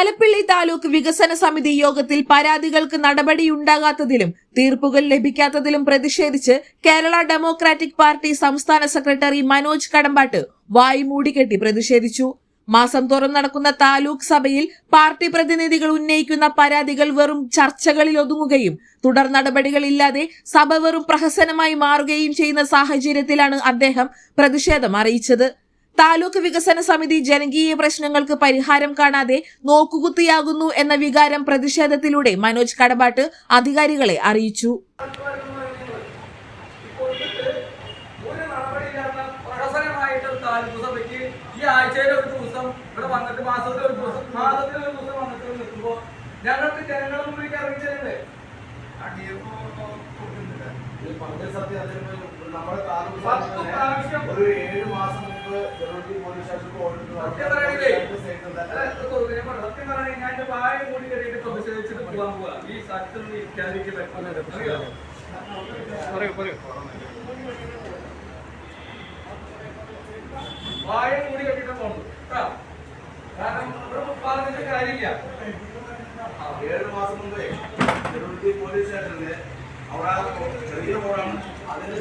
തലപ്പിള്ളി താലൂക്ക് വികസന സമിതി യോഗത്തിൽ പരാതികൾക്ക് നടപടിയുണ്ടാകാത്തതിലും തീർപ്പുകൾ ലഭിക്കാത്തതിലും പ്രതിഷേധിച്ച് കേരള ഡെമോക്രാറ്റിക് പാർട്ടി സംസ്ഥാന സെക്രട്ടറി മനോജ് കടമ്പാട്ട് വായു മൂടിക്കെട്ടി പ്രതിഷേധിച്ചു. മാസം തോറും നടക്കുന്ന താലൂക്ക് സഭയിൽ പാർട്ടി പ്രതിനിധികൾ ഉന്നയിക്കുന്ന പരാതികൾ വെറും ചർച്ചകളിൽ ഒതുങ്ങുകയും തുടർ നടപടികളില്ലാതെ സഭ വെറും പ്രഹസനമായി മാറുകയും ചെയ്യുന്ന സാഹചര്യത്തിലാണ് അദ്ദേഹം പ്രതിഷേധം അറിയിച്ചത്. താലൂക്ക് വികസന സമിതി ജനകീയ പ്രശ്നങ്ങൾക്ക് പരിഹാരം കാണാതെ നോക്കുകുത്തിയാകുന്നു എന്ന വികാരം പ്രതിഷേധത്തിലൂടെ മനോജ് കടബാട്ട് അധികാരികളെ അറിയിച്ചു. ഈ ആഴ്ചയിൽ ഒരു ദിവസം ഇവിടെ വന്നിട്ട് മാസത്തിൽ ഒരു ദിവസം മാസത്തിൽ ഒരു ദിവസം വന്നിട്ട് നിൽക്കുമ്പോൾ ഞങ്ങൾക്ക് ജനങ്ങളുടെ മുമ്പിലേക്ക് അറിയിച്ചിട്ടുണ്ട് നമ്മുടെ താലൂക്ക് ഒരു ഏഴ് മാസം പറയൂ പറയൂ വായ മൂടി കെട്ടിട്ട് പോകണം കാരണം ഇവിടെ പറഞ്ഞിട്ട് കാര്യമില്ല ഏഴ് മാസം മുമ്പേ പോലീസ് സ്റ്റേഷനിൽ അവിടെ ചെറിയ റോഡാണ് അതിന്റെ